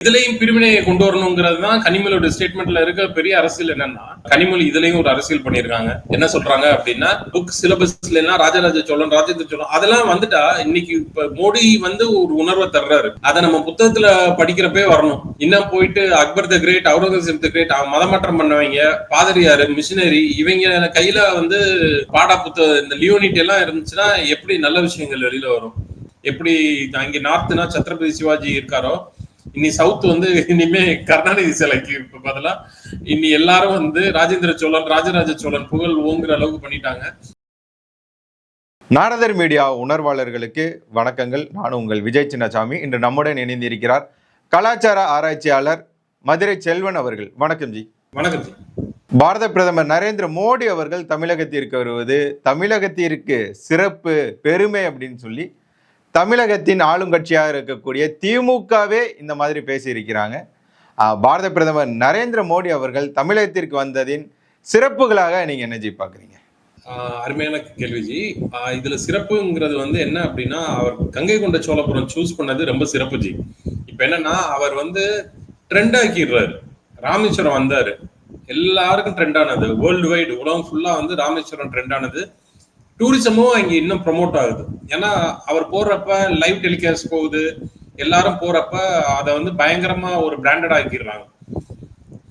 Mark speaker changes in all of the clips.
Speaker 1: இதுலயும் பிரிவினையை கொண்டு வரணுங்கிறது தான் கனிமொழியோட ஸ்டேட்மெண்ட்ல இருக்க பெரிய அரசியல் என்னன்னா கனிமொழி இதுலயும் ஒரு அரசியல் பண்ணிருக்காங்க என்ன சொல்றாங்க அப்படின்னா புக் சிலபஸ்ல எல்லாம் ராஜராஜ சோழன் ராஜேந்திர சோழன் அதெல்லாம் வந்துட்டா இன்னைக்கு இப்ப மோடி வந்து ஒரு உணர்வை தர்றாரு. அதை நம்ம புத்தகத்துல படிக்கிறப்பே வரணும். இன்னும் போயிட்டு Akbar the great Aurangzeb the great மதமாற்றம் பண்ணவங்க பாதிரியாரு மிஷினரி இவங்க கையில வந்து பாடா புத்தகம் இந்த லியோனிட்டி எல்லாம் இருந்துச்சுன்னா எப்படி நல்ல விஷயங்கள் வெளியில வரும்? எப்படி அங்க நார்த்னா சத்ரபதி சிவாஜி இருக்காரோ இனி சவுத் வந்து இனிமே கருணாநிதி சிலைக்கு இப்ப பதிலா இனி எல்லாரும் வந்து ராஜேந்திர சோழன் ராஜராஜ சோழன் புகழ் ஓங்குற அளவுக்கு பண்ணிட்டாங்க.
Speaker 2: நாரதர் மீடியா உணர்வாளர்களுக்கு வணக்கங்கள். நான் உங்கள் விஜய் சின்னசாமி. இன்று நம்முடன் இணைந்திருக்கிறார் கலாச்சார ஆராய்ச்சியாளர் மதுரை செல்வன் அவர்கள். வணக்கம் ஜி.
Speaker 1: வணக்கம் ஜி.
Speaker 2: பாரத பிரதமர் நரேந்திர மோடி அவர்கள் தமிழகத்திற்கு வருவது தமிழகத்திற்கு சிறப்பு பெருமை அப்படின்னு சொல்லி தமிழகத்தின் ஆளுங்கட்சியாக இருக்கக்கூடிய திமுகவே இந்த மாதிரி பேசியிருக்கிறாங்க. பாரத பிரதமர் நரேந்திர மோடி அவர்கள் தமிழகத்திற்கு வந்ததின் சிறப்புகளாக நீங்க என்ன பார்க்குறீங்க? பாக்குறீங்க
Speaker 1: அருமையான கேள்விஜி இதுல சிறப்புங்கிறது வந்து என்ன அப்படின்னா அவர் கங்கை கொண்ட சோழபுரம் சூஸ் பண்ணது ரொம்ப சிறப்பு ஜி. இப்ப என்னன்னா அவர் வந்து ட்ரெண்ட் ஆக்கிடுறாரு. ராமேஸ்வரம் வந்தாரு. எல்லாருக்கும் ட்ரெண்ட் ஆனது. வேர்ல்டு வைடு உலகம் ஃபுல்லா வந்து ராமேஸ்வரம் ட்ரெண்ட் ஆனது. டூரிசமும் அங்கே இன்னும் ப்ரொமோட் ஆகுது. ஏன்னா அவர் போறப்ப லைவ் டெலிகாஸ்ட் போகுது. எல்லாரும் போறப்ப அதை வந்து பயங்கரமா ஒரு பிராண்டட் ஆக்கிடுறாங்க.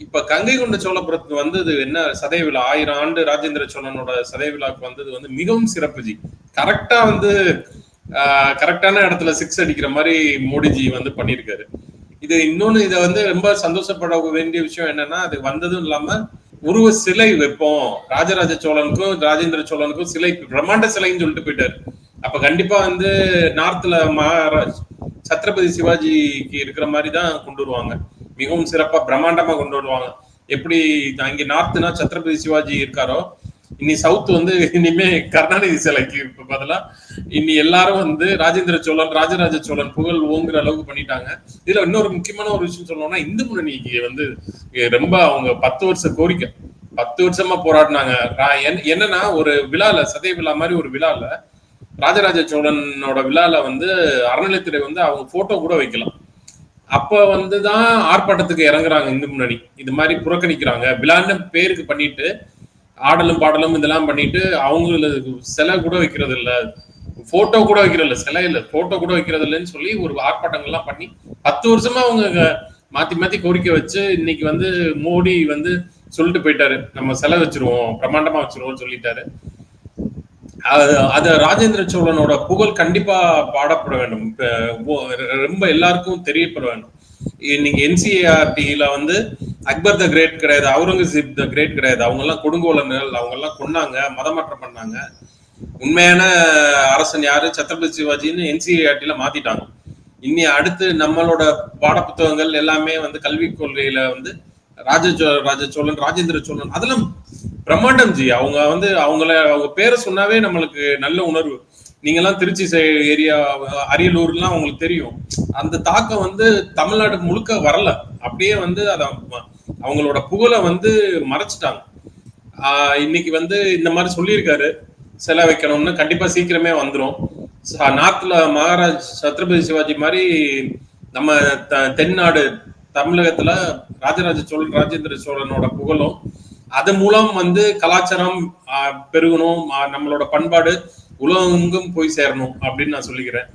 Speaker 1: இப்ப கங்கை கொண்ட சோழபுரத்துக்கு வந்தது என்ன? சதய விழா. ஆயிரம் ஆண்டு ராஜேந்திர சோழனோட சதய விழாக்கு வந்தது வந்து மிகவும் சிறப்புஜி கரெக்டா வந்து கரெக்டான இடத்துல சிக்ஸ் அடிக்கிற மாதிரி மோடிஜி வந்து பண்ணியிருக்காரு. இது இன்னொன்னு இதை வந்து ரொம்ப சந்தோஷப்பட வேண்டிய விஷயம் என்னன்னா அது வந்ததும் இல்லாம உருவ சிலை வைப்போம். ராஜராஜ சோழனுக்கும் ராஜேந்திர சோழனுக்கும் சிலை பிரம்மாண்ட சிலைன்னு சொல்லிட்டு போயிட்டாரு. அப்ப கண்டிப்பா வந்து நார்த்ல மகாராஜ் சத்ரபதி சிவாஜிக்கு இருக்கிற மாதிரி தான் கொண்டு வருவாங்க. மிகவும் சிறப்பா பிரம்மாண்டமா கொண்டு வருவாங்க. எப்படி அங்க நார்த்னா சத்ரபதி சிவாஜி இருக்காரோ இனி சவுத் வந்து இனிமே கருணாநிதி சிலைக்கு பதிலா இனி எல்லாரும் வந்து ராஜேந்திர சோழன் ராஜராஜ சோழன் புகழ் ஓங்குற அளவுக்கு பண்ணிட்டாங்க. இதுல இன்னொரு முக்கியமான ஒரு விஷயம் சொல்லணும்னா இந்து முன்னணிக்கு வந்து ரொம்ப அவங்க பத்து வருஷ கோரிக்கை. பத்து வருஷமா போராடினாங்க. என்ன- என்னன்னா ஒரு விழால சதய விழா மாதிரி ஒரு விழால ராஜராஜ சோழனோட விழால வந்து அறநிலைத்துறை வந்து அவங்க போட்டோ கூட வைக்கலாம். அப்ப வந்துதான் ஆர்ப்பாட்டத்துக்கு இறங்குறாங்க இந்து முன்னணி. இது மாதிரி புறக்கணிக்கிறாங்க. விழான்னு பேருக்கு பண்ணிட்டு ஆடலும் பாடலும் இதெல்லாம் பண்ணிட்டு அவங்களுக்கு சிலை கூட வைக்கிறது இல்ல போட்டோ கூட வைக்கிறது இல்ல சிலை இல்ல போட்டோ கூட வைக்கிறது இல்லைன்னு சொல்லி ஒரு ஆர்ப்பாட்டங்கள்லாம் பண்ணி பத்து வருஷமா அவங்க மாத்தி மாத்தி கோரிக்கை வச்சு இன்னைக்கு வந்து மோடி வந்து சொல்லிட்டு போயிட்டாரு. நம்ம சிலை வச்சிருவோம் பிரம்மாண்டமா வச்சிருவோம்னு சொல்லிட்டாரு. அது ராஜேந்திர சோழனோட புகழ் கண்டிப்பா பாடப்பட வேண்டும். ரொம்ப எல்லாருக்கும் தெரியப்பட வேண்டும். இ- நீங்க என்சிஆர்டில வந்து அக்பர் த கிரேட் கிடையாது அவுரங்கசீப் த கிரேட் கிடையாது. அவங்க எல்லாம் கொடுங்கோலன்கள் அவங்க எல்லாம் கொன்னாங்க மதமாற்றம் பண்ணாங்க. உண்மையான அரசன் யாரு? சத்ரபதி சிவாஜின்னு என்சிஆர்டில மாத்திட்டாங்க. இனி அடுத்து நம்மளோட பாட புத்தகங்கள் எல்லாமே வந்து கல்விக் கொள்கையில வந்து ராஜ ராஜ சோழன் ராஜேந்திர சோழன் அதெல்லாம் பிரம்மாண்டம் ஜி. அவங்க வந்து அவங்கள அவங்க பேரை சொன்னாவே நம்மளுக்கு நல்ல உணர்வு. நீங்க எல்லாம் திருச்சி ஏரியா அரியலூர்லாம் உங்களுக்கு தெரியும். அந்த தாக்கம் வந்து தமிழ்நாடு முழுக்க வரல. அப்படியே வந்து அதை அவங்களோட புகழை வந்து மறைச்சிட்டாங்க. ஆஹ் இன்னைக்கு வந்து இந்த மாதிரி சொல்லியிருக்காரு. சிலை வைக்கணும்னு கண்டிப்பா சீக்கிரமே வந்துரும். நார்த்ல மகாராஜ் சத்ரபதி சிவாஜி மாதிரி நம்ம த- தென்னாடு தமிழகத்துல ராஜராஜ சோழன் ராஜேந்திர சோழனோட புகழும் அது மூலம் வந்து கலாச்சாரம் ஆஹ், பெருகணும். நம்மளோட பண்பாடு உலகெங்கும் போய் சேரணும் அப்படின்னு நான் சொல்லிக்கிறேன்.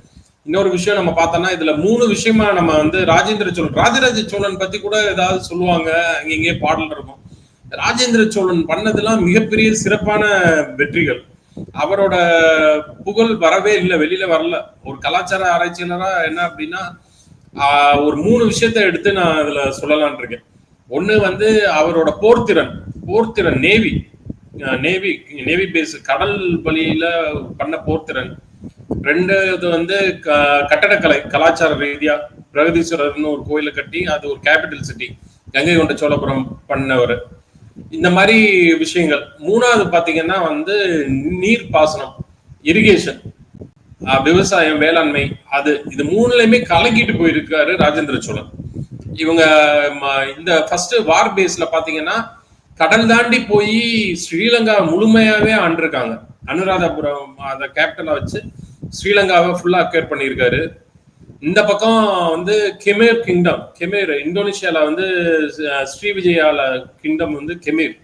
Speaker 1: இன்னொரு விஷயம் நம்ம பார்த்தோம்னா இதுல மூணு விஷயமா நம்ம வந்து ராஜேந்திர சோழன் ராஜராஜ சோழன் பத்தி கூட ஏதாவது சொல்லுவாங்க அங்க இங்கே பாடல் இருக்கும். ராஜேந்திர சோழன் பண்ணதெல்லாம் மிகப்பெரிய சிறப்பான வெற்றிகள். அவரோட புகழ் வரவே இல்லை வெளியில வரல. ஒரு கலாச்சார ஆராய்ச்சியாளரா என்ன அப்படின்னா ஒரு மூணு விஷயத்த எடுத்து நான் இதுல சொல்லலான் இருக்கேன். ஒண்ணு வந்து அவரோட போர்த்திறன் போர்த்திறன் நேவி. நேவி நேவி பேஸ் கடல் வழியில பண்ண போர்த்திறன். ரெண்டாவது வந்து க- கட்டடக்கலை கலாச்சார ரீதியா பிரகதீஸ்வரர்னு ஒரு கோயிலை கட்டி அது ஒரு கேபிட்டல் சிட்டி கங்கை கொண்ட சோழபுரம் பண்ணவர். இந்த மாதிரி விஷயங்கள். மூணாவது பாத்தீங்கன்னா வந்து நீர் பாசனம் இரிகேஷன் விவசாயம் வேளாண்மை அது. இது மூணுலயுமே கலக்கிட்டு போயிருக்காரு ராஜேந்திர சோழன். இவங்க ம- இந்த ஃபர்ஸ்ட் வார் பேஸ்ல பாத்தீங்கன்னா கடல் தாண்டி போய் ஸ்ரீலங்கா முழுமையாவே ஆண்டிருக்காங்க. அனுராதபுரம் அதை கேபிட்டலா வச்சு ஸ்ரீலங்காவை ஃபுல்லா அக்வேர் பண்ணியிருக்காரு. இந்த பக்கம் வந்து கெமேர் கிங்டம் கெமேர் இந்தோனேஷியால வந்து ஸ்ரீவிஜயால கிங்டம் வந்து கெமேர்.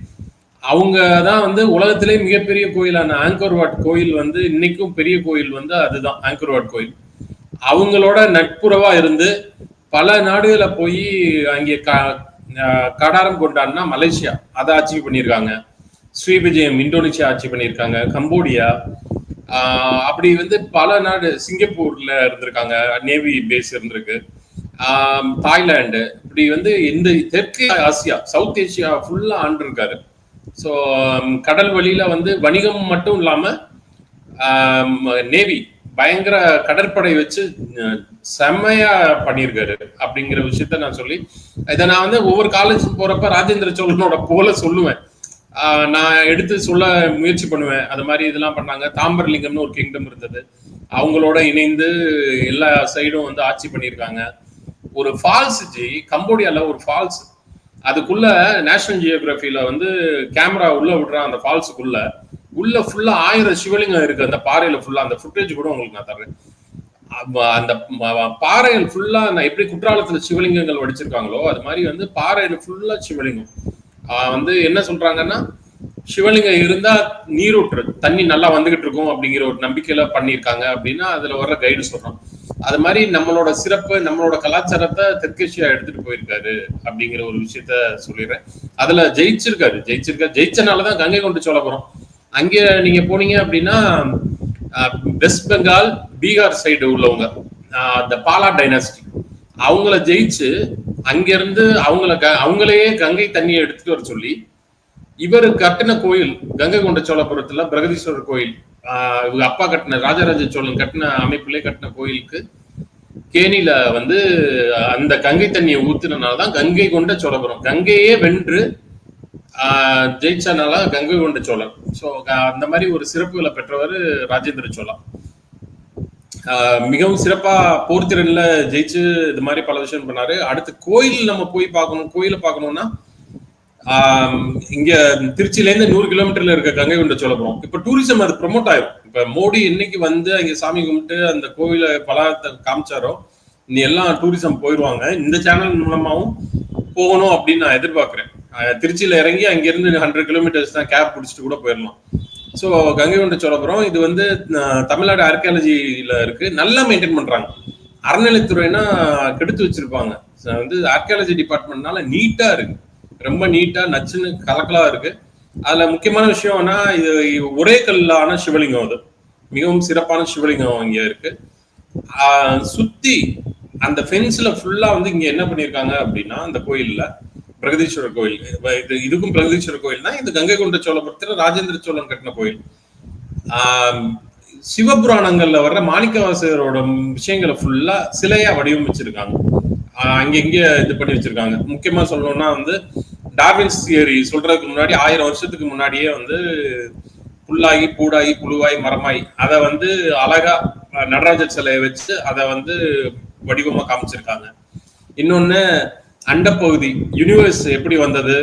Speaker 1: அவங்க தான் வந்து உலகத்திலே மிகப்பெரிய கோயிலான ஆங்கர்வாட் கோயில் வந்து இன்னைக்கும் பெரிய கோயில் வந்து அதுதான் ஆங்கர்வாட் கோயில். அவங்களோட நட்புறவா இருந்து பல நாடுகளை போய் அங்கே க- கடாரம் கொண்டாடினா மலேசியா. அதை ஆட்சி பண்ணியிருக்காங்க. ஸ்ரீவிஜயம் இந்தோனேஷியா ஆட்சி பண்ணியிருக்காங்க. கம்போடியா அப்படி வந்து பல நாடு சிங்கப்பூர்ல இருந்திருக்காங்க நேவி பேஸ் இருந்திருக்கு. தாய்லாண்டு இப்படி வந்து இந்த தெற்கு ஆசியா சவுத் ஏசியா ஃபுல்லா ஆண்டிருக்காரு. ஸோ கடல் வழியில வந்து வணிகம் மட்டும் இல்லாம நேவி பயங்கர கடற்படை வச்சு செம்மையா பண்ணியிருக்காரு அப்படிங்கிற விஷயத்த நான் சொல்லி இதை நான் வந்து ஒவ்வொரு காலேஜ் போறப்ப ராஜேந்திர சோழனோட போல சொல்லுவேன். நான் எடுத்து சொல்ல முயற்சி பண்ணுவேன். அது மாதிரி இதெல்லாம் பண்ணாங்க. தாம்பரலிங்கம்னு ஒரு கிங்டம் இருந்தது. அவங்களோட இணைந்து எல்லா சைடும் வந்து ஆட்சி பண்ணியிருக்காங்க. ஒரு ஃபால்ஸ் ஜி கம்போடியால ஒரு ஃபால்ஸ் அதுக்குள்ள நேஷனல் ஜியோகிராஃபியில வந்து கேமரா உள்ள விடுறான் அந்த ஃபால்ஸுக்குள்ள உள்ள ஃபுல்லா ஆயிரம் சிவலிங்கம் இருக்கு. அந்த பாறையில ஃபுல்லா அந்த ஃபுட்டேஜ் கூட உங்களுக்கு நான் தர்றேன். அந்த பாறைகள் ஃபுல்லா நான் எப்படி குற்றாலத்துல சிவலிங்கங்கள் வடிச்சிருக்காங்களோ அது மாதிரி வந்து பாறையில ஃபுல்லா சிவலிங்கம். வந்து என்ன சொல்றாங்கன்னா சிவலிங்கம் இருந்தா நீரூற்று தண்ணி நல்லா வந்துகிட்டு இருக்கும் அப்படிங்கிற ஒரு நம்பிக்கையில பண்ணியிருக்காங்க அப்படின்னா அதுல வர்ற கைடு சொல்றோம் அது மாதிரி நம்மளோட சிறப்பு நம்மளோட கலாச்சாரத்தை தெற்கேசியா எடுத்துட்டு போயிருக்காரு அப்படிங்கிற ஒரு விஷயத்த சொல்லிடுறேன். அதுல ஜெயிச்சிருக்காரு ஜெயிச்சிருக்காரு. ஜெயிச்சனாலதான் கங்கை கொண்டு சோழபுரம் அங்கே நீங்க போனீங்க அப்படின்னா வெஸ்ட் பெங்கால் பீகார் சைடு உள்ளவங்க ஆஹ், பாலா டைனாஸ்டி அவங்கள ஜெயிச்சு அங்கிருந்து அவங்கள க- அவங்களையே கங்கை தண்ணியை எடுத்துட்டு வர சொல்லி இவர் கட்டின கோயில் கங்கை கொண்ட சோழபுரத்துல பிரகதீஸ்வரர் கோயில் இவங்க அப்பா கட்டின ராஜராஜ சோழன் கட்டின அமைப்புலேயே கட்டின கோயிலுக்கு கேணியில வந்து அந்த கங்கை தண்ணியை ஊத்துனனால தான் கங்கை கொண்ட சோழபுரம். கங்கையே வென்று ஆஹ் ஜெயிச்சனால கங்கை கொண்ட சோழன். ஸோ அந்த மாதிரி ஒரு சிறப்புகளை பெற்றவர் ராஜேந்திர சோழன். மிகவும் சிறப்பா போர்த்திறன்ல ஜெயிச்சு இது மாதிரி பல விஷயம் பண்ணாரு. அடுத்து கோயில் நம்ம போய் பார்க்கணும் கோயிலை பார்க்கணும்னா ஆஹ் இங்க திருச்சியில இருந்து நூறு கிலோமீட்டர்ல இருக்க கங்கை கொண்ட சோழபுரம். இப்ப டூரிசம் அது ப்ரொமோட் ஆயிரும். இப்ப மோடி என்னைக்கு வந்து அங்க சாமி கும்பிட்டு அந்த கோயிலை பலத்தை காமிச்சாரோ நீ எல்லாம் டூரிசம் போயிருவாங்க. இந்த சேனல் மூலமாவும் போகணும் அப்படின்னு நான் எதிர்பார்க்கிறேன். திருச்சியில இறங்கி அங்கிருந்து ஹண்ட்ரட் கிலோமீட்டர்ஸ் தான் கேப் பிடிச்சிட்டு கூட போயிடலாம் ஸோ கங்கை கொண்ட சோழபுரம் இது வந்து தமிழ்நாடு ஆர்கியாலஜியில் இருக்கு. நல்லா மெயின்டைன் பண்றாங்க. அறநிலைத்துறைனா கெடுத்து வச்சிருப்பாங்க. வந்து ஆர்கியாலஜி டிபார்ட்மெண்ட்னால நீட்டா இருக்கு. ரொம்ப நீட்டா நச்சுன்னு கலக்கலா இருக்கு. அதுல முக்கியமான விஷயம்னா இது ஒரே கல்லான சிவலிங்கம் அது. மிகவும் சிறப்பான சிவலிங்கம் இங்க இருக்கு. சுற்றி சுத்தி அந்த ஃபென்ஸ்ல ஃபுல்லா வந்து இங்க என்ன பண்ணிருக்காங்க அப்படின்னா அந்த கோயில்ல பிரகதீஸ்வரர் கோயில். இது இதுக்கும் பிரகதீஸ்வரர் கோயில் தான் இது கங்கை கொண்ட சோழபுரத்துல ராஜேந்திர சோழன் கட்டின கோயில். சிவபுராணங்கள்ல வர்ற மாணிக்கவாசகரோட விஷயங்களை ஃபுல்லா சிலையா வடிவமைச்சிருக்காங்க. அங்கெங்க இது பண்ணி வச்சிருக்காங்க. முக்கியமா சொல்லணும்னா வந்து டார்வின்ஸ் தியரி சொல்றதுக்கு முன்னாடி ஆயிரம் வருஷத்துக்கு முன்னாடியே வந்து புல்லாகி பூடாகி புழுவாய் மரமாய் அதை வந்து அழகா நடராஜர் சிலையை வச்சு அதை வந்து வடிவமா காமிச்சிருக்காங்க. இன்னொன்னு அண்டப்பகுதி யூனிவர்ஸ் எப்படி வந்தது?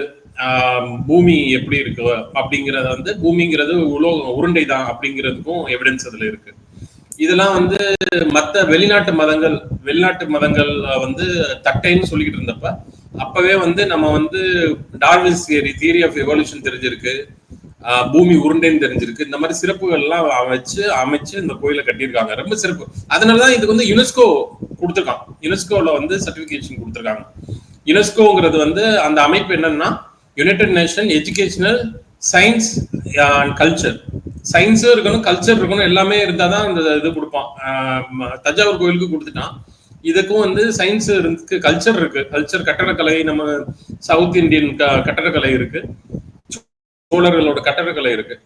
Speaker 1: ஆஹ், பூமி எப்படி இருக்கு? அப்படிங்கறத வந்து பூமிங்கிறது உலோகம் உருண்டை தான் அப்படிங்கிறதுக்கும் எவிடன்ஸ் அதுல இருக்கு. இதெல்லாம் வந்து மத்த வெளிநாட்டு மதங்கள் வெளிநாட்டு மதங்கள் வந்து தட்டைன்னு சொல்லிக்கிட்டு இருந்தப்ப அப்பவே வந்து நம்ம வந்து Darwin's theory theory of evolution தெரிஞ்சிருக்கு. பூமி உருண்டைன்னு தெரிஞ்சிருக்கு. இந்த மாதிரி சிறப்புகள் எல்லாம் அமைச்சு இந்த கோயிலை கட்டியிருக்காங்க. ரொம்ப சிறப்பு. அதனாலதான் இதுக்கு வந்து யுனெஸ்கோ கொடுத்துருக்கான் யுனெஸ்கோல வந்து சர்டிபிகேஷன் கொடுத்துருக்காங்க. யுனெஸ்கோங்கிறது வந்து அந்த அமைப்பு என்னன்னா United Nation educational science and culture சயின்ஸும் இருக்கணும் கல்ச்சர் இருக்கணும் எல்லாமே இருந்தால் தான் இந்த இது கொடுப்பான். தஞ்சாவூர் கோயிலுக்கு கொடுத்துட்டான். இதுக்கும் வந்து சயின்ஸ் இருக்கு கல்ச்சர் இருக்கு. கல்ச்சர் கட்டடக்கலை நம்ம சவுத் இந்தியன் க- கட்டடக்கலை இருக்கு. சோழர்களோட கட்டடக்கலை இருக்கு.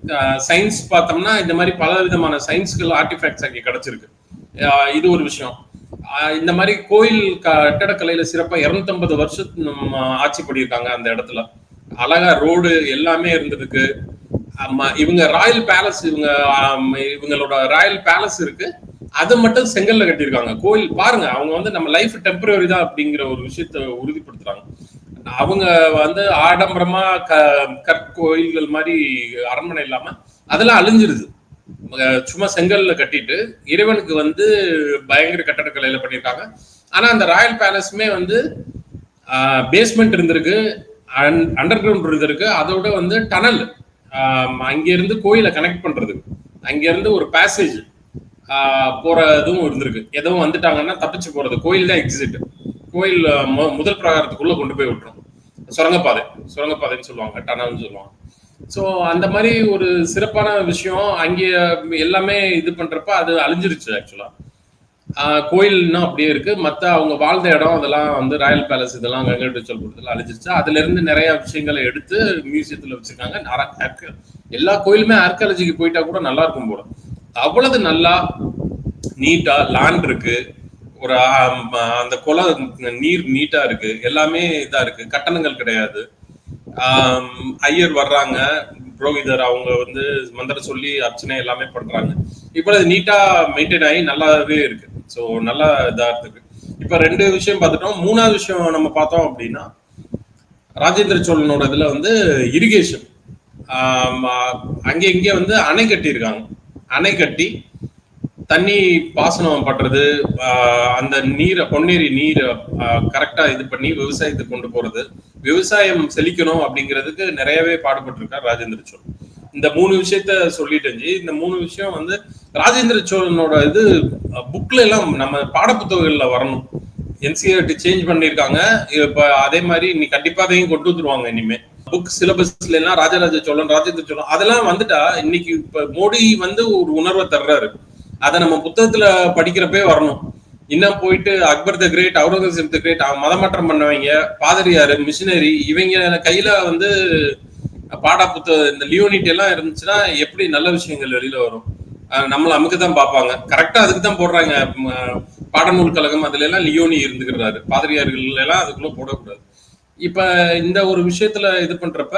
Speaker 1: சயின்ஸ் பார்த்தோம்னா இந்த மாதிரி பல விதமான சயின்ஸ்கள் ஆர்டிஃபேக்ட்ஸ் அங்கே கிடைச்சிருக்கு. இது ஒரு விஷயம். இந்த மாதிரி கோயில் கட்டடக்கலையில சிறப்பா 250 வருஷத்து நம்ம ஆட்சி பண்ணியிருக்காங்க அந்த இடத்துல. அழகா ரோடு எல்லாமே இருந்திருக்கு. இவங்க ராயல் பேலஸ் இவங்க இவங்களோட ராயல் பேலஸ் இருக்கு. அது மட்டும் செங்கல்ல கட்டியிருக்காங்க. கோயில் பாருங்க அவங்க வந்து நம்ம லைஃப் டெம்பரரி தான் அப்படிங்கிற ஒரு விஷயத்த உறுதிப்படுத்துறாங்க. அவங்க வந்து ஆடம்பரமா க கற்கோயில்கள் மாதிரி அரண்மனை இல்லாம அதெல்லாம் அழிஞ்சிருது. சும்மா செங்கல்ல கட்டிட்டு இறைவனுக்கு வந்து பயங்கர கட்டடக்கலையில பண்ணியிருக்காங்க. ஆனா அந்த ராயல் பேலஸுமே வந்து பேஸ்மெண்ட் இருந்திருக்கு அண்டர் கிரவுண்ட் இருந்திருக்கு. அதோட வந்து டனல் அங்கிருந்து கோயிலை கனெக்ட் பண்றது. அங்கிருந்து ஒரு பேசேஜ் போறதும் இருந்திருக்கு. எதுவும் வந்துட்டாங்கன்னா தப்பிச்சு போறது. கோயில் தான் எக்ஸிட் கோயில் மு- முதல் பிரகாரத்துக்குள்ள கொண்டு போய் விட்டுரும். சுரங்கப்பாதை. சுரங்கப்பாதைன்னு சொல்லுவாங்க. டனல்னு சொல்லுவாங்க. ஸோ அந்த மாதிரி ஒரு சிறப்பான விஷயம். அங்கே எல்லாமே இது பண்ணுறப்ப அது அழிஞ்சிருச்சு ஆக்சுவலாக கோயில்னா அப்படியே இருக்கு. மற்ற அவங்க வாழ்ந்த இடம் அதெல்லாம் வந்து ராயல் பேலஸ் இதெல்லாம் கங்கை சொல்றதுல அழிஞ்சிருச்சு. அதுல இருந்து நிறைய விஷயங்களை எடுத்து மியூசியத்துல வச்சிருக்காங்க. எல்லா கோயிலுமே ஆர்காலஜிக்கு போயிட்டா கூட நல்லா இருக்கும் போல. அவ்வளவு நல்லா நீட்டா லேண்ட் இருக்கு. ஒரு அந்த குளம் நீர் நீட்டா இருக்கு. எல்லாமே இதா இருக்கு. கட்டணங்கள் கிடையாது. ஐயர் வர்றாங்க. புரோகிதர் அவங்க வந்து மந்திரம் சொல்லி அர்ச்சனை எல்லாமே பண்றாங்க. இவ்வளவு நீட்டா மெயின்டைன் ஆகி நல்லாவே இருக்கு. ஸோ நல்லா இதா இருக்கு. இப்ப ரெண்டு விஷயம் பார்த்துட்டோம். மூணாவது விஷயம் நம்ம பார்த்தோம் அப்படின்னா ராஜேந்திர சோழனோட இதுல வந்து இரிகேஷன் அங்கே இங்கே வந்து அணை கட்டியிருக்காங்க. அணை கட்டி தண்ணி பாசனம் பண்றது அந்த நீரை பொன்னேரி நீரை கரெக்டா இது பண்ணி விவசாயத்துக்கு கொண்டு போறது. விவசாயம் செழிக்கணும் அப்படிங்கிறதுக்கு நிறையவே பாடுபட்டிருக்கார் ராஜேந்திர சோழன். இந்த மூணு விஷயத்த சொல்லிட்டு ஜி. இந்த மூணு விஷயம் வந்து ராஜேந்திர சோழனோட இது புக்ல எல்லாம் நம்ம பாடப்புத்தகங்கள்ல வரணும். என்சிஆர்டி சேஞ்ச் பண்ணிருக்காங்க இப்ப அதே மாதிரி நீ கண்டிப்பா அதையும் கொண்டு வந்துருவாங்க இனிமே. புக் சிலபஸ்ல எல்லாம் ராஜராஜ சோழன் ராஜேந்திர சோழன் அதெல்லாம் வந்துட்டா இன்னைக்கு இப்ப மோடி வந்து ஒரு உணர்வை தர்றாரு. அதை நம்ம புத்தகத்துல படிக்கிறப்பே வரணும். இன்னும் போயிட்டு Akbar the great Aurangzeb the great மதமாற்றம் பண்ணவங்க பாதிரியாரு மிஷினரி இவங்க கையில வந்து பாடா புத்தகம் இந்த லியோனிட்டி எல்லாம் இருந்துச்சுன்னா எப்படி நல்ல விஷயங்கள் வெளியில வரும்? நம்மளை நம்மள அமுக்கு தான் பார்ப்பாங்க கரெக்டா அதுக்கு தான் போடுறாங்க. பாடநூல் கழகம் அதுல எல்லாம் லியோனி இருந்துக்கிறாரு. பாதிரியார்கள் எல்லாம் அதுக்குள்ள போடக்கூடாது. இப்ப இந்த ஒரு விஷயத்துல இது பண்றப்ப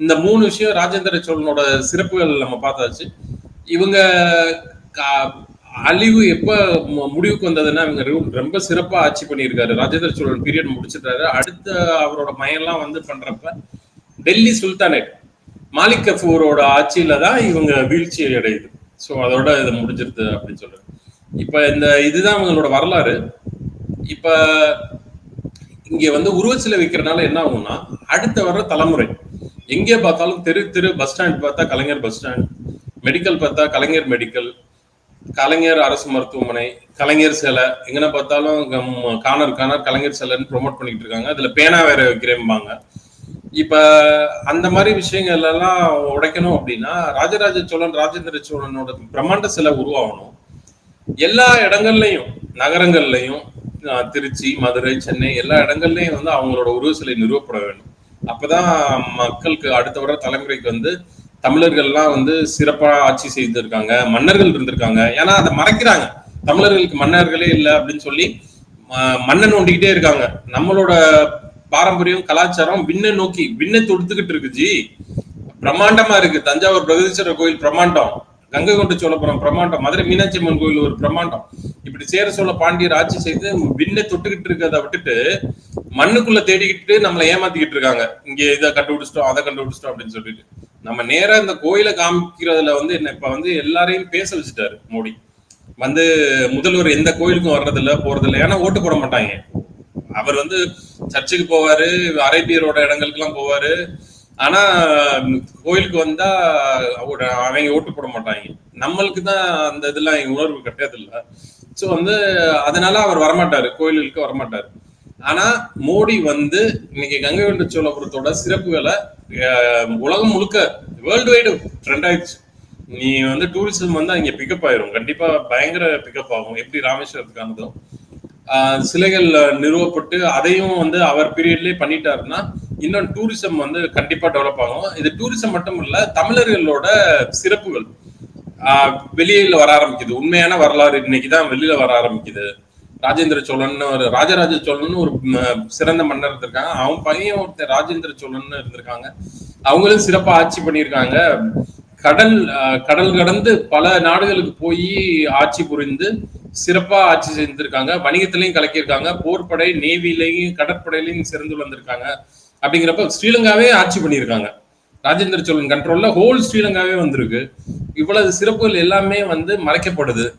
Speaker 1: இந்த மூணு விஷயம் ராஜேந்திர சோழனோட சிறப்புகள் நம்ம பார்த்தாச்சு. இவங்க அழிவு எப்போ மு- முடிவுக்கு வந்ததுன்னா இவங்க ரொம்ப சிறப்பாக ஆட்சி பண்ணியிருக்காரு. ராஜேந்திர சோழன் பீரியட் முடிச்சிட்டாரு. அடுத்த அவரோட மயம்லாம் வந்து பண்ணுறப்ப டெல்லி சுல்தானேட் மாலிக் கஃபூரோட ஆட்சியில் தான் இவங்க வீழ்ச்சி அடையுது. ஸோ அதோட இது முடிஞ்சிருது அப்படின்னு சொல்கிறேன் இப்போ இந்த இதுதான் இவங்களோட வரலாறு. இப்போ இங்கே வந்து உருவச்சிலை வைக்கிறனால என்ன ஆகும்னா அடுத்த வர தலைமுறை எங்கே பார்த்தாலும் தெரு தெரு பஸ் ஸ்டாண்ட் பார்த்தா கலைஞர் பஸ் ஸ்டாண்ட் மெடிக்கல் பார்த்தா கலைஞர் மெடிக்கல் கலைஞர் அரசு மருத்துவமனை கலைஞர் சிலை எங்கன பார்த்தாலும் கம்- காணர் காணர் கலைஞர் சிலைன்னு ப்ரொமோட் பண்ணிட்டு இருக்காங்க. அதுல பேனா வேற வைக்கிறேம்பாங்க. இப்ப அந்த மாதிரி விஷயங்கள் எல்லாம் உடைக்கணும் அப்படின்னா ராஜராஜ சோழன் ராஜேந்திர சோழனோட பிரம்மாண்ட சிலை உருவாகணும். எல்லா இடங்கள்லையும் நகரங்கள்லயும் திருச்சி மதுரை சென்னை எல்லா இடங்கள்லையும் வந்து அவங்களோட உருவ சிலை நிறுவப்பட வேண்டும். அப்பதான் மக்களுக்கு அடுத்த வர தலைமுறைக்கு வந்து தமிழர்கள்லாம் வந்து சிறப்பாக ஆட்சி செய்திருக்காங்க மன்னர்கள் இருந்திருக்காங்க. ஏன்னா அதை மறைக்கிறாங்க. தமிழர்களுக்கு மன்னர்களே இல்லை அப்படின்னு சொல்லி ம- ஒண்டிக்கிட்டே நோண்டிக்கிட்டே இருக்காங்க. நம்மளோட பாரம்பரியம் கலாச்சாரம் விண்ணை நோக்கி விண்ணை தொடுத்துக்கிட்டு இருக்கு ஜி. பிரம்மாண்டமா இருக்கு. தஞ்சாவூர் பிரகதீஸ்வரர் கோயில் பிரம்மாண்டம். கங்கை கொண்ட சோழபுரம் பிரம்மாண்டம். மதுரை மீனாட்சி அம்மன் கோயில் ஒரு பிரம்மாண்டம். இப்படி சேர சோழ பாண்டியர் ஆட்சி செய்து விண்ணை தொட்டுக்கிட்டு இருக்கிறத விட்டுட்டு மண்ணுக்குள்ள தேடிக்கிட்டு நம்மளை ஏமாத்திக்கிட்டு இருக்காங்க. இங்க இதை கண்டுபிடிச்சிட்டோம் அதை கண்டுபிடிச்சிட்டோம் அப்படின்னு சொல்லிட்டு. நம்ம நேரா இந்த கோயிலை காமிக்கிறதுல வந்து என்ன இப்ப வந்து எல்லாரையும் பேச வச்சுட்டாரு மோடி. வந்து முதல்வர் எந்த கோயிலுக்கும் வர்றதில்ல போறதில்ல. ஏன்னா ஓட்டு போட மாட்டாங்க. அவர் வந்து சர்ச்சுக்கு போவாரு அரேபியரோட இடங்களுக்கு எல்லாம் போவாரு. ஆனா கோயிலுக்கு வந்தா அவங்க ஓட்டு போட மாட்டாங்க. நம்மளுக்கு தான் அந்த இதெல்லாம் உணர்வு கிடையாது ஸோ வந்து அதனால அவர் வரமாட்டாரு கோயிலுக்கு வரமாட்டாரு. ஆனா மோடி வந்து இன்னைக்கு கங்கை கொண்ட சோழபுரத்தோட சிறப்புகளை உலகம் முழுக்க வேர்ல்டு வைடு ட்ரெண்ட் ஆயிடுச்சு. நீ வந்து டூரிசம் வந்து அங்க பிக்கப் ஆயிரும். கண்டிப்பா பயங்கர பிக்கப் ஆகும். எப்படி ராமேஸ்வரத்துக்கானதோ ஆஹ் சிலைகள் நிறுவப்பட்டு அதையும் வந்து அவர் பீரியட்லயே பண்ணிட்டாருன்னா இன்னும் டூரிசம் வந்து கண்டிப்பா டெவலப் ஆகும். இது டூரிசம் மட்டும் இல்ல தமிழர்களோட சிறப்புகள். வெளியில வர ஆரம்பிக்குது. உண்மையான வரலாறு இன்னைக்குதான் வெளியில வர ஆரம்பிக்குது. ராஜேந்திர சோழன் ஒரு ராஜராஜ சோழன் ஒரு ம- சிறந்த மன்னர் இருந்திருக்காங்க. அவன் பையன் ஒருத்தர் ராஜேந்திர சோழன் இருந்திருக்காங்க. அவங்களும் சிறப்பா ஆட்சி பண்ணியிருக்காங்க. கடல் கடல் கடந்து பல நாடுகளுக்கு போய் ஆட்சி புரிந்து சிறப்பா ஆட்சி செஞ்சிருக்காங்க. வணிகத்திலையும் கலக்கியிருக்காங்க. போர்படை நேவிலையும் கடற்படையிலையும் சிறந்து வந்திருக்காங்க. அப்படிங்கிறப்ப ஸ்ரீலங்காவே ஆட்சி பண்ணியிருக்காங்க. ராஜேந்திர சோழன் கண்ட்ரோல்ல ஹோல் ஸ்ரீலங்காவே வந்திருக்கு. இவ்வளவு சிறப்புகள் எல்லாமே வந்து மறைக்கப்படுது.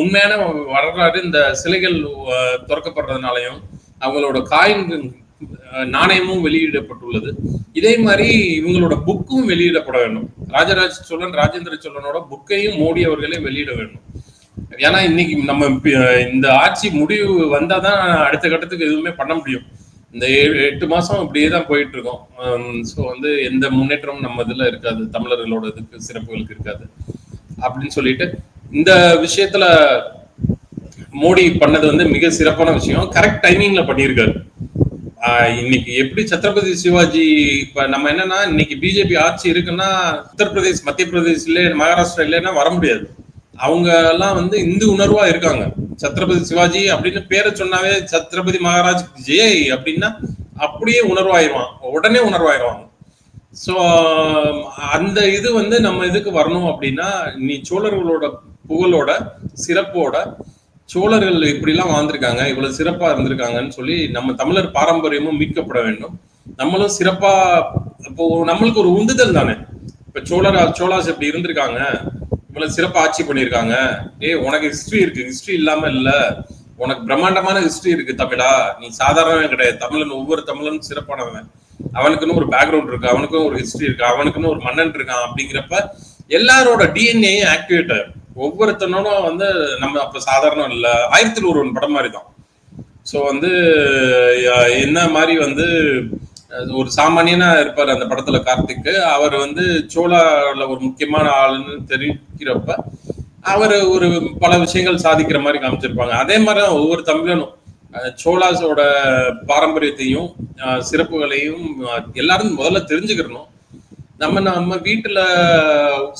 Speaker 1: உண்மையான வரலாறு இந்த சிலைகள் திறக்கப்படுறதுனாலையும் அவங்களோட காயின் நாணயமும் வெளியிடப்பட்டுள்ளது. இதே மாதிரி இவங்களோட புக்கும் வெளியிடப்பட வேண்டும். ராஜராஜ சோழன் ராஜேந்திர சோழனோட புக்கையும் மோடி அவர்களே வெளியிட வேண்டும். ஏன்னா இன்னைக்கு நம்ம இந்த ஆட்சி முடிவு வந்தாதான் அடுத்த கட்டத்துக்கு எதுவுமே பண்ண முடியும். இந்த எட்டு மாசம் இப்படியே தான் போயிட்டு இருக்கோம் ஸோ வந்து எந்த முன்னேற்றமும் நம்ம இதுல இருக்காது. தமிழர்களோட இதுக்கு சிறப்புகளுக்கு இருக்காது. அப்படின்னு சொல்லிட்டு இந்த விஷயத்துல மோடி பண்ணது வந்து மிக சிறப்பான விஷயம். கரெக்ட் டைமிங்ல பண்ணியிருக்காரு. இன்னைக்கு எப்படி சத்ரபதி சிவாஜி இப்ப நம்ம என்னன்னா இன்னைக்கு பிஜேபி ஆட்சி இருக்குன்னா உத்தரப்பிரதேஷ் மத்திய பிரதேஷ் இல்ல மகாராஷ்டிரா இல்லைன்னா வர முடியாது. அவங்க எல்லாம் வந்து இந்து உணர்வா இருக்காங்க. சத்ரபதி சிவாஜி அப்படின்னு பேரை சொன்னாவே சத்ரபதி மகாராஜ் ஜெய் அப்படின்னா அப்படியே உணர்வாயிருவான். உடனே உணர்வாயிருவாங்க. ஸோ um, அந்த இது வந்து நம்ம இதுக்கு வரணும் அப்படின்னா நீ சோழர்களோட புகழோட சிறப்போட சோழர்கள் இப்படிலாம் வாழ்ந்திருக்காங்க இவ்வளவு சிறப்பா இருந்திருக்காங்கன்னு சொல்லி நம்ம தமிழர் பாரம்பரியமும் மீட்கப்பட வேண்டும். நம்மளும் சிறப்பா இப்போ நம்மளுக்கு ஒரு உந்துதல் தானே? இப்ப சோழரா சோழாஸ் இப்படி இருந்திருக்காங்க இவ்வளவு சிறப்பா ஆட்சி பண்ணியிருக்காங்க. ஏய் உனக்கு ஹிஸ்ட்ரி இருக்கு ஹிஸ்ட்ரி இல்லாம இல்ல. உனக்கு பிரம்மாண்டமான ஹிஸ்டரி இருக்கு தமிழா. நீ சாதாரணவே கிடையாது. தமிழன் ஒவ்வொரு தமிழனும் சிறப்பானவன். அவனுக்குன்னு ஒரு பேக்ரவுண்ட் இருக்கு அவனுக்கும் ஒரு ஹிஸ்டரி இருக்கு அவனுக்குன்னு ஒரு மன்னன் இருக்கான் அப்படிங்கிறப்ப எல்லாரோட டிஎன்ஏயும் ஆக்டிவேட் ஆயிரும். ஒவ்வொருத்தனோட வந்து நம்ம அப்ப சாதாரணம் இல்லை ஆயிரத்தில் ஒருவன் படம் மாதிரி தான் ஸோ வந்து என்ன மாதிரி வந்து ஒரு சாமானியனா இருப்பார் அந்த படத்துல கார்த்திக் அவர் வந்து சோழாவில் ஒரு முக்கியமான ஆளுன்னு தெரிவிக்கிறப்ப அவர் ஒரு பல விஷயங்கள் சாதிக்கிற மாதிரி காமிச்சிருப்பாங்க. அதே மாதிரி தான் ஒவ்வொரு தமிழனும் சோழாஸோட பாரம்பரியத்தையும் சிறப்புகளையும் எல்லாரும் முதல்ல தெரிஞ்சுக்கிறணும். நம்ம நம்ம வீட்டில்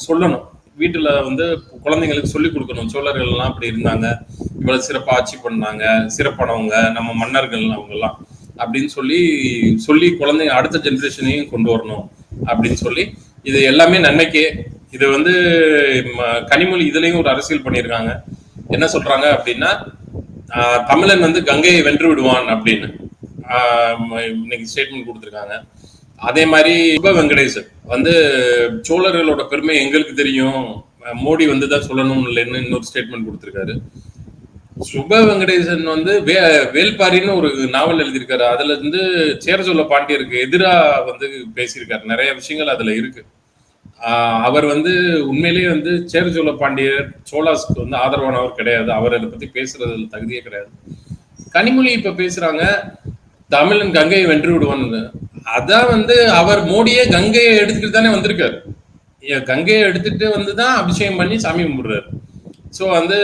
Speaker 1: சொல்லணும். வீட்டில் வந்து குழந்தைங்களுக்கு சொல்லி கொடுக்கணும். சோழர்கள்லாம் அப்படி இருந்தாங்க. இவ்வளோ சிறப்பாக ஆட்சி பண்ணாங்க. சிறப்பானவங்க. நம்ம மன்னர்கள் அவங்கெல்லாம். அப்படின்னு சொல்லி சொல்லி குழந்தைங்க அடுத்த ஜென்ரேஷனையும் கொண்டு வரணும். அப்படின்னு சொல்லி இது எல்லாமே நன்மைக்கே. இது வந்து ம- கனிமொழி இதுலேயும் ஒரு அரசியல் பண்ணியிருக்காங்க. என்ன சொல்றாங்க அப்படின்னா தமிழன் வந்து கங்கையை வென்று விடுவான் அப்படின்னு. இன்னைக்கு ஸ்டேட்மெண்ட் கொடுத்துருக்காங்க. அதே மாதிரி சுப வெங்கடேசன் வந்து சோழர்களோட பெருமை எங்களுக்கு தெரியும். மோடி வந்து தான் சொல்லணும் இல்லைன்னு இன்னொரு ஸ்டேட்மெண்ட் கொடுத்துருக்காரு. சுப வெங்கடேசன் வந்து வே வேல்பாரின்னு ஒரு நாவல் எழுதியிருக்காரு. அதுல இருந்து சேர சொல்ல பாண்டியருக்கு எதிராக வந்து பேசியிருக்காரு. நிறைய விஷயங்கள் அதுல இருக்கு. அவர் வந்து உண்மையிலேயே வந்து சேர சோழ பாண்டியர் சோழாஸ்க்கு வந்து ஆதரவானவர் கிடையாது. அவர் அதை பத்தி பேசுறதுல தகுதியே கிடையாது. கனிமொழி இப்ப பேசுறாங்க தமிழன் கங்கையை வென்று விடுவான்னு. அதான் வந்து அவர் மோடியே கங்கையை எடுத்துக்கிட்டு தானே வந்திருக்காரு. கங்கையை எடுத்துட்டு வந்து தான் அபிஷேகம் பண்ணி சாமி கும்பிடுறாரு. ஸோ வந்து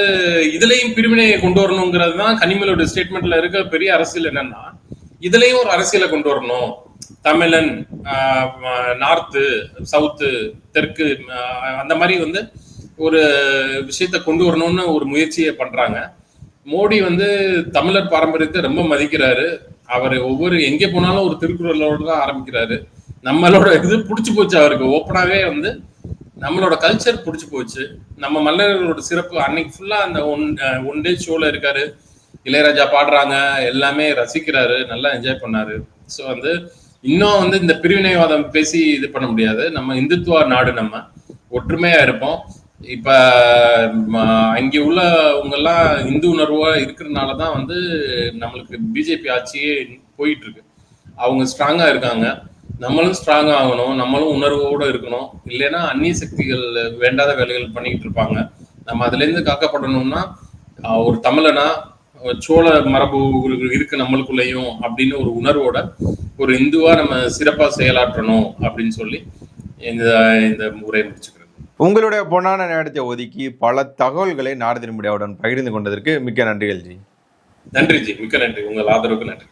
Speaker 1: இதுலயும் பிரிவினையை கொண்டு வரணுங்கிறது தான் கனிமொழியோட ஸ்டேட்மெண்ட்ல இருக்க பெரிய அரசியல் என்னன்னா இதுலயும் ஒரு அரசியலை கொண்டு வரணும். தமிழன் நார்த்து சவுத்து தெற்கு அந்த மாதிரி வந்து ஒரு விஷயத்த கொண்டு வரணும்னு ஒரு முயற்சியை பண்றாங்க. மோடி வந்து தமிழர் பாரம்பரியத்தை ரொம்ப மதிக்கிறாரு. அவர் ஒவ்வொரு எங்கே போனாலும் ஒரு திருக்குறளோட தான் ஆரம்பிக்கிறாரு. நம்மளோட இது பிடிச்சி போச்சு அவருக்கு. ஓப்பனாகவே வந்து நம்மளோட கல்ச்சர் பிடிச்சி போச்சு. நம்ம மன்னர்களோட சிறப்பு அன்னைக்கு ஃபுல்லாக அந்த ஒன் ஒன் டே ஷோவில் இருக்காரு. இளையராஜா பாடுறாங்க. எல்லாமே ரசிக்கிறாரு. நல்லா என்ஜாய் பண்ணாரு. ஸோ வந்து இன்னும் வந்து இந்த பிரிவினைவாதம் பேசி இது பண்ண முடியாது. நம்ம இந்துத்துவ நாடு நம்ம. ஒற்றுமையா இருப்போம். இப்ப அங்கே உள்ளவங்க எல்லாம் இந்து உணர்வா இருக்கிறதுனால தான் வந்து நம்மளுக்கு பிஜேபி ஆட்சியே போயிட்டு இருக்கு அவங்க ஸ்ட்ராங்கா இருக்காங்க. நம்மளும் ஸ்ட்ராங் ஆகணும். நம்மளும் உணர்வோட இருக்கணும். இல்லைன்னா அந்நிய சக்திகள் வேண்டாத வேலைகள் பண்ணிக்கிட்டு இருப்பாங்க. நம்ம அதுல இருந்து காக்கப்படணும்னா ஒரு தமிழனா சோழ மரபு இருக்கு நம்மளுக்குள்ளேயும் அப்படின்னு ஒரு உணர்வோட ஒரு இந்துவா நம்ம சிறப்பா செயலாற்றணும் அப்படின்னு சொல்லி இந்த இந்த உரையை முடிச்சுக்கிறேன்.
Speaker 2: உங்களுடைய பொன்னான நேரத்தை ஒதுக்கி பல தகவல்களை நாரதின் மீடியாவுடன் பகிர்ந்து கொண்டதற்கு மிக்க நன்றிகள் ஜி.
Speaker 1: நன்றி ஜி. மிக்க நன்றி. உங்கள் ஆதரவுக்கு நன்றி.